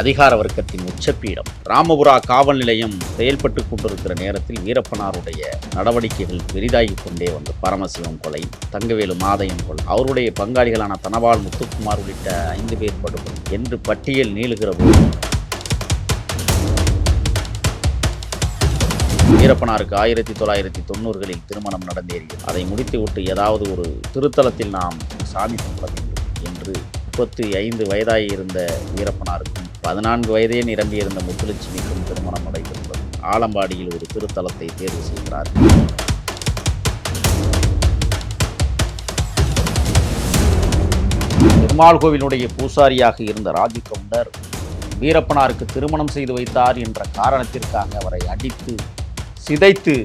அதிகார வர்க்கத்தின் உச்சப்பீடம் ராமபுரா காவல் நிலையம் செயல்பட்டு கொண்டிருக்கிற நேரத்தில் வீரப்பனாருடைய நடவடிக்கைகள் பெரிதாகிக் கொண்டே வந்து பரமசிவம் கொலை தங்கவேலு மாதையன் கொலை அவருடைய பங்காளிகளான தனவால் முத்துக்குமார் உள்ளிட்ட ஐந்து பேர் படுகொலை என்று பட்டியல் நீளுகிறது வீரப்பனாருக்கு ஆயிரத்தி தொள்ளாயிரத்தி தொண்ணூறுகளில் திருமணம் நடந்தேறியது. அதை முடித்துவிட்டு ஏதாவது ஒரு திருத்தலத்தில் நாம் சாமி கும்பிட வேண்டும் என்று முப்பத்தி ஐந்து வயதாகி இருந்த வீரப்பனாருக்கும் பதினான்கு வயதே நிரம்பியிருந்த முத்துலட்சுமிக்கும் திருமணம் நடைபெற்றது. ஆலம்பாடியில் ஒரு திருத்தலத்தை தேர்வு செய்கிறார். பெருமாள் கோவிலுடைய பூசாரியாக இருந்த ராஜகவுண்டர் வீரப்பனாருக்கு திருமணம் செய்து வைத்தார் என்ற காரணத்திற்காக அவரை அடித்து சிதைத்து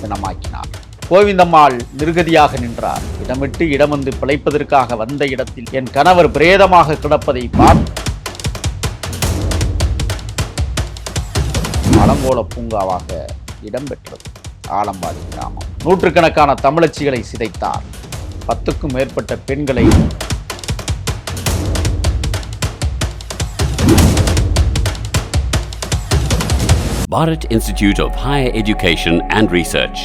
தினமாக்கினார் கோவிந்தம்மாள் நிருகதியாக நின்றார். இடமிட்டு இடம் வந்து பிழைப்பதற்காக வந்த இடத்தில் என் கணவர் பிரேதமாக கிடப்பதை பார்த்து அலங்கோல பூங்காவாக இடம்பெற்றது. ஆலம்பாடி கிராமம். நூற்றுக்கணக்கான தமிழச்சிகளை சிதைத்தார். பத்துக்கும் மேற்பட்ட பெண்களை Bharat Institute of Higher Education and Research.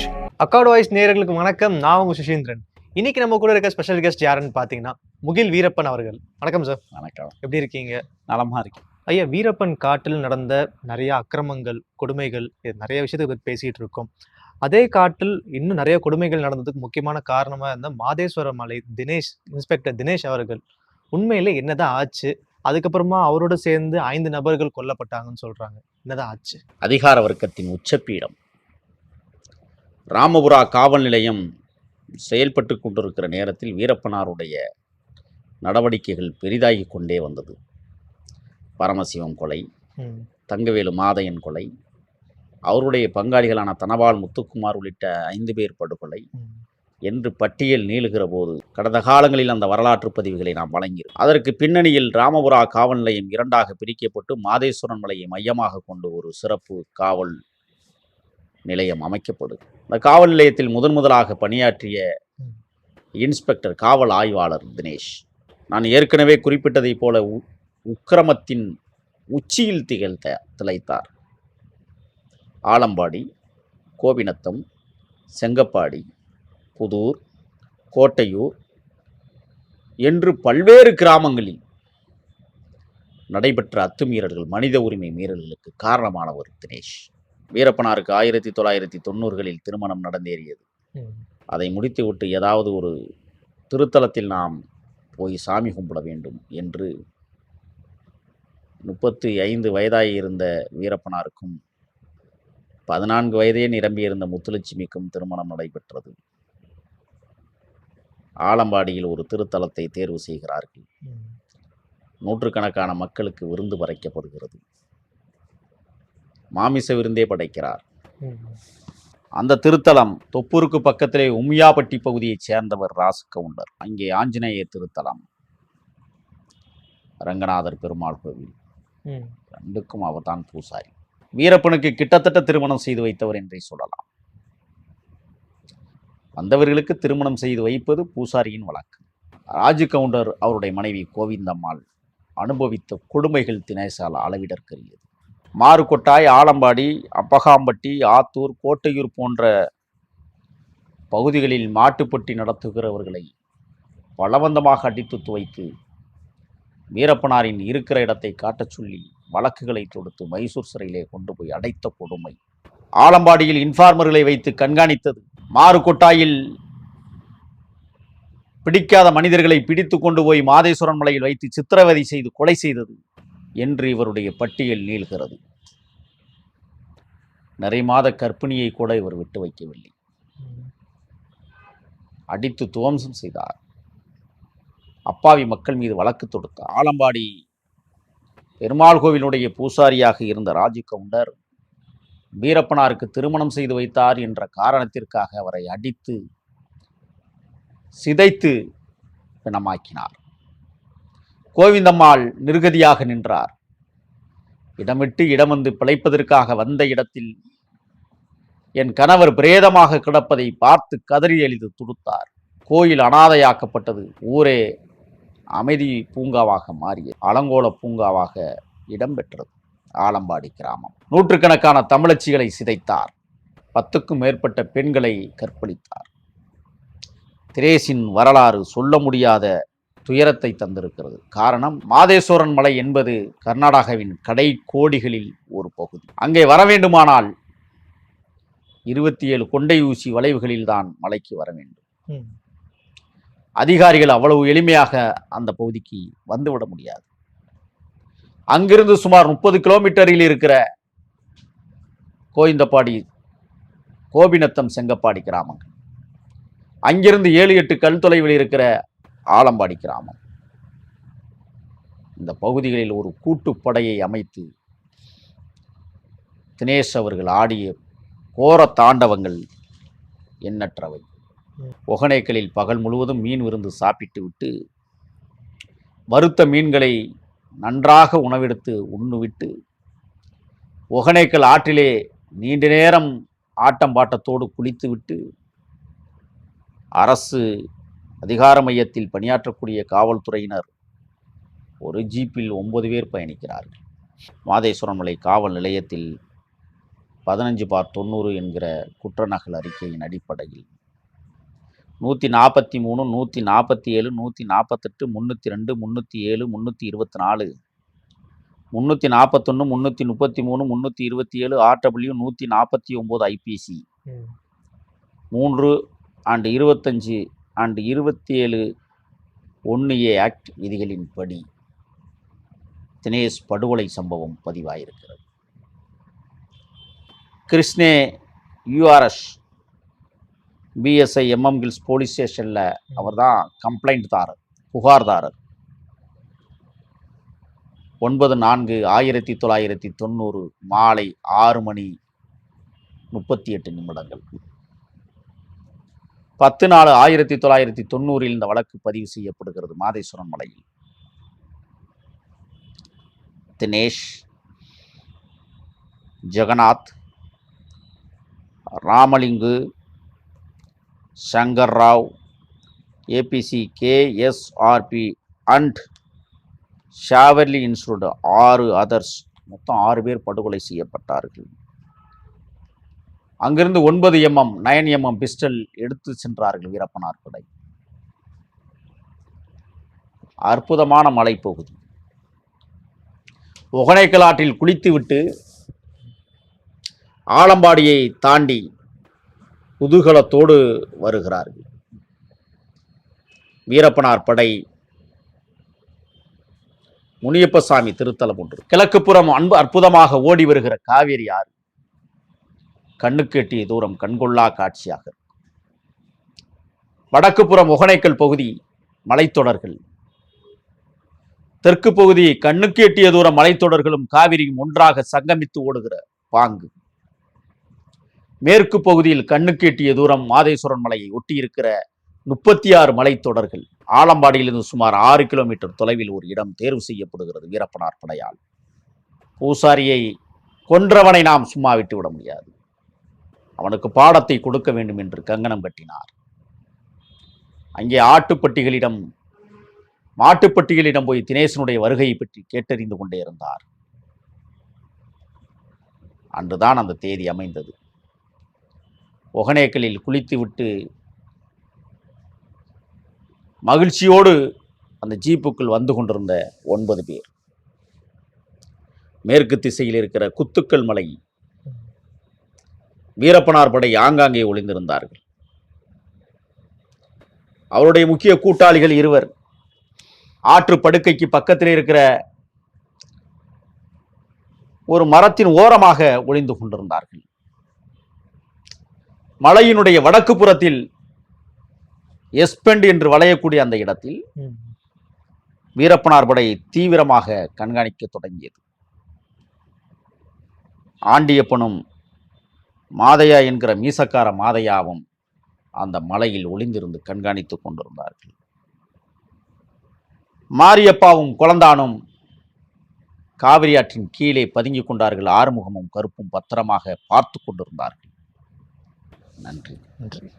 Accord voice நேயர்களுக்கு வணக்கம். நான் உங்க சுஷீந்திரன் இன்னைக்கு நம்ம கூட இருக்க ஸ்பெஷல் கெஸ்ட் யாருன்னு பாத்தீங்கன்னா முகில் வீரப்பன் அவர்கள். வணக்கம் சார். வணக்கம். எப்படி இருக்கீங்க? நலமா இருக்கு ஐயா வீரப்பன் காட்டில் நடந்த நிறைய அக்கிரமங்கள் கொடுமைகள் இது நிறைய விஷயத்தை பத்தி பேசிட்டு இருக்கோம். அதே காட்டில் இன்னும் நிறைய கொடுமைகள் நடந்ததுக்கு முக்கியமான காரணமா இருந்த மாதேஸ்வர மலை தினேஷ் இன்ஸ்பெக்டர் தினேஷ் அவர்கள். உண்மையிலே என்னதான் ஆச்சு அதுக்கப்புறமா அவரோட சேர்ந்து ஐந்து நபர்கள் கொல்லப்பட்டாங்கன்னு சொல்றாங்க. என்னதான் ஆச்சு? அதிகார வர்க்கத்தின் உச்சப்பீடம். ராமபுரா காவல் நிலையம் செயல்பட்டு கொண்டிருக்கிற நேரத்தில் வீரப்பனாருடைய நடவடிக்கைகள் பெரிதாகி கொண்டே வந்தது. பரமசிவம் கொலை தங்கவேலு மாதையன் கொலை அவருடைய பங்காளிகளான தனபால் முத்துக்குமார் உள்ளிட்ட ஐந்து பேர் படுகொலை என்று பட்டியல் நீளுகிற போது கடந்த காலங்களில் அந்த வரலாற்று பதிவுகளை நாம் வழங்கியிருக்கோம். அதற்கு பின்னணியில் ராமபுரா காவல் நிலையம் இரண்டாக பிரிக்கப்பட்டு மாதேஸ்வரன் மலையை மையமாக கொண்டு ஒரு சிறப்பு காவல் நிலையம் அமைக்கப்படுது அந்த காவல் நிலையத்தில் முதன் முதலாக பணியாற்றிய. இன்ஸ்பெக்டர் காவல் ஆய்வாளர் தினேஷ். நான் ஏற்கனவே குறிப்பிட்டதைப் போல உக்கிரமத்தின் உச்சியில் திகழ்த்த திளைத்தார். ஆலம்பாடி கோபிநத்தம் செங்கப்பாடி புதூர் கோட்டையூர் என்று பல்வேறு கிராமங்களில் நடைபெற்ற அத்துமீறல்கள் மனித உரிமை மீறல்களுக்கு காரணமானவர் தினேஷ். வீரப்பனாருக்கு ஆயிரத்தி தொள்ளாயிரத்தி தொண்ணூறுகளில் திருமணம் நடந்தேறியது. அதை முடித்துவிட்டு ஏதாவது ஒரு திருத்தலத்தில் நாம் போய் சாமி கும்பிட வேண்டும் என்று முப்பத்தி ஐந்து வயதாகி இருந்த வீரப்பனாருக்கும் பதினான்கு வயதே நிரம்பியிருந்த முத்துலட்சுமிக்கும் திருமணம் நடைபெற்றது. ஆலம்பாடியில் ஒரு திருத்தலத்தை தேர்வு செய்கிறார்கள். நூற்றுக்கணக்கான மக்களுக்கு விருந்து படைக்கப்படுகிறது. மாமிச விருந்தே படைக்கிறார். அந்த திருத்தலம் தொப்பூருக்கு பக்கத்திலே உமியாப்பட்டி பகுதியைச் சேர்ந்தவர் ராசு கவுண்டர். அங்கே ஆஞ்சநேயர் திருத்தலம். ரங்கநாதர் பெருமாள் கோவில். ரெண்டுக்கும் அவர்தான் பூசாரி. வீரப்பனுக்கு கிட்டத்தட்ட திருமணம் செய்து வைத்தவர் என்றே சொல்லலாம். வந்தவர்களுக்கு திருமணம் செய்து வைப்பது பூசாரியின் வழக்கு. ராஜு கவுண்டர் அவருடைய மனைவி கோவிந்தம்மாள் அனுபவித்த கொடுமைகள் தினேசால் அளவிடற்கரியது. மாறுகொட்டாய் ஆலம்பாடி அப்பகாம்பட்டி ஆத்தூர் கோட்டையூர் போன்ற பகுதிகளில் மாட்டுப்பட்டி நடத்துகிறவர்களை பலவந்தமாக அடித்து துவைத்து வீரப்பனாரின் இருக்கிற இடத்தை காட்டச் சொல்லி வழக்குகளை தொடுத்து மைசூர் சிறையிலே கொண்டு போய் அடைத்த கொடுமை. ஆலம்பாடியில் இன்ஃபார்மர்களை வைத்து கண்காணித்தது மாறுகொட்டாயில் பிடிக்காத மனிதர்களை பிடித்து கொண்டு போய் மாதேஸ்வரன் மலையில் வைத்து சித்திரவதை செய்து கொலை செய்தது என்று இவருடைய பட்டியல் நீள்கிறது. நிறை மாத கற்பிணியை கூட இவர் விட்டு வைக்கவில்லை. அடித்து துவம்சம் செய்தார். அப்பாவி மக்கள் மீது வழக்கு தொடுத்தார் ஆலம்பாடி பெருமாள் கோவிலுடைய பூசாரியாக இருந்த ராஜு கவுண்டர் வீரப்பனாருக்கு திருமணம் செய்து வைத்தார் என்ற காரணத்திற்காக அவரை அடித்து சிதைத்து பிணமாக்கினார். கோவிந்தம்மாள் நிருகதியாக நின்றார். இடமிட்டு இடமந்து பிழைப்பதற்காக வந்த இடத்தில் என் கணவர் பிரேதமாக கிடப்பதை பார்த்து கதறி எளிது துடுத்தார். கோயில் அனாதையாக்கப்பட்டது. ஊரே அமைதி பூங்காவாக மாறிய அலங்கோல பூங்காவாக இடம்பெற்றது ஆலம்பாடி கிராமம். நூற்றுக்கணக்கான தமிழச்சிகளை சிதைத்தார். பத்துக்கும் மேற்பட்ட பெண்களை கற்பழித்தார். திரேசின் வரலாறு சொல்ல முடியாத துயரத்தை தந்திருக்கிறது. காரணம் மாதேஸ்வரன் மலை என்பது கர்நாடகாவின் கடை கோடிகளில் ஒரு பகுதி. அங்கே வர வேண்டுமானால் இருபத்தி ஏழு கொண்டை ஊசி வளைவுகளில் தான் மலைக்கு வர வேண்டும். அதிகாரிகள் அவ்வளவு எளிமையாக அந்த பகுதிக்கு வந்துவிட முடியாது. அங்கிருந்து சுமார் முப்பது கிலோமீட்டரில் இருக்கிற கோவிந்தப்பாடி கோபிநத்தம் செங்கப்பாடி கிராமங்கள் அங்கிருந்து ஏழு எட்டு கல் தொலைவில் இருக்கிற ஆலம்பாடி கிராமம். இந்த பகுதிகளில் ஒரு கூட்டுப்படையை அமைத்து தினேஷ் அவர்கள் ஆடிய கோர தாண்டவங்கள் எண்ணற்றவை. ம். பகல் முழுவதும் மீன் விருந்து சாப்பிட்டு விட்டு வறுத்த மீன்களை நன்றாக உணவெடுத்து உண்ணுவிட்டு ஒகனேக்கல் ஆற்றிலே நீண்ட நேரம் ஆட்டம் பாட்டத்தோடு குளித்துவிட்டு அரசு அதிகார மையத்தில் பணியாற்றக்கூடிய காவல்துறையினர் ஒரு ஜீப்பில் ஒன்பது பேர் பயணிக்கிறார்கள் மாதேஸ்வரமலை மலை காவல் நிலையத்தில் பதினஞ்சு பார் தொண்ணூறு என்கிற குற்றநகல் அறிக்கையின் அடிப்படையில் நூற்றி நாற்பத்தி மூணு நூற்றி நாற்பத்தி ஏழு நூற்றி நாற்பத்தெட்டு முந்நூற்றி ரெண்டு முந்நூற்றி ஏழு முந்நூற்றி இருபத்தி நாலு முந்நூற்றி நாற்பத்தொன்று முந்நூற்றி முப்பத்தி மூணு முந்நூற்றி இருபத்தி ஏழு ஆர்டபிள்யூ நூற்றி நாற்பத்தி ஒம்பது ஐபிசி. மூன்று அண்டு இருபத்தஞ்சு அண்டு இருபத்தி ஏழு ஒன்று ஏ ஆக்ட் விதிகளின்படி தினேஷ் படுகொலை சம்பவம் பதிவாயிருக்கிறது. கிருஷ்ணே URS PSI MM hills police ஸ்டேஷனில் அவர் தான் கம்ப்ளைண்ட் தாரர் புகார்தாரர் ஒன்பது நான்கு ஆயிரத்தி தொள்ளாயிரத்தி தொண்ணூறு மாலை ஆறு மணி முப்பத்தி எட்டு நிமிடங்கள். பத்து நாலு ஆயிரத்தி தொள்ளாயிரத்தி தொண்ணூறில் இந்த வழக்கு பதிவு செய்யப்படுகிறது மாதேஸ்வரன் மலையில். Dinesh Jagannath Ramalingu Shankar Rao ABC KSRP and ஷாவர்லி institute ஆறு அதர்ஸ் மொத்தம் ஆறு பேர் படுகொலை செய்யப்பட்டார்கள். அங்கிருந்து ஒன்பது எம்எம் நயன் எம்எம் பிஸ்டல் எடுத்து சென்றார்கள் வீரப்பனார் படை அற்புதமான மலைப்பகுதி ஒகனைக்கல் ஆற்றில் குளித்துவிட்டு ஆலம்பாடியை தாண்டி குதூகலத்தோடு வருகிறார்கள். வீரப்பனார் படை முனியப்பசாமி திருத்தலம் ஒன்று கிழக்குப்புறம் அன்பு அற்புதமாக ஓடி வருகிற காவேரி ஆறு. கண்ணுக்கு எட்டிய தூரம் கண்கொள்ளா காட்சியாக இருக்கும். வடக்கு புறம் ஒகனைக்கல் பகுதி மலைத்தொடர்கள். தெற்கு பகுதி கண்ணுக்கு எட்டிய தூரம் மலைத்தொடர்களும் காவிரியும் ஒன்றாக சங்கமித்து ஓடுகிற பாங்கு. மேற்கு பகுதியில் கண்ணுக்கு எட்டிய தூரம் மாதேஸ்வரன் மலையை ஒட்டியிருக்கிற முப்பத்தி ஆறு மலைத்தொடர்கள். ஆலம்பாடியிலிருந்து சுமார் ஆறு கிலோமீட்டர் தொலைவில் ஒரு இடம் தேர்வு செய்யப்படுகிறது வீரப்பனார் படையால். பூசாரியை கொன்றவனை நாம் சும்மா விட்டு விட முடியாது. அவனுக்கு பாடத்தை கொடுக்க வேண்டும் என்று கங்கணம் கட்டினார். அங்கே ஆட்டுப்பட்டிகளிடம் மாட்டுப்பட்டிகளிடம் போய் தினேசனுடைய வருகையை பற்றி கேட்டறிந்து கொண்டே இருந்தார். அன்றுதான் அந்த தேதி அமைந்தது. ஒகனேக்கலில் குளித்துவிட்டு மகிழ்ச்சியோடு அந்த ஜீப்புக்குள் வந்து கொண்டிருந்த ஒன்பது பேர். மேற்கு திசையில் இருக்கிற குத்துக்கல் மலை வீரப்பனார் படை ஆங்காங்கே ஒளிந்திருந்தார்கள். அவருடைய முக்கிய கூட்டாளிகள் இருவர். ஆற்று படுக்கைக்கு பக்கத்தில் இருக்கிற ஒரு மரத்தின் ஓரமாக ஒளிந்து கொண்டிருந்தார்கள். மலையினுடைய வடக்கு புறத்தில் எஸ்பெண்ட் என்று வளையக்கூடிய அந்த இடத்தில். வீரப்பனார் படை தீவிரமாக கண்காணிக்க தொடங்கியது. ஆண்டியப்பனும் மாதையா என்கிற மீசக்கார மாதையாவும் அந்த மலையில் ஒளிந்திருந்து கண்காணித்துக் கொண்டிருந்தார்கள். மாரியப்பாவும் குழந்தானும் காவிரி ஆற்றின் கீழே பதுங்கிக் கொண்டார்கள். ஆறுமுகமும் கருப்பும் பத்திரமாக பார்த்து கொண்டிருந்தார்கள். நன்றி. நன்றி.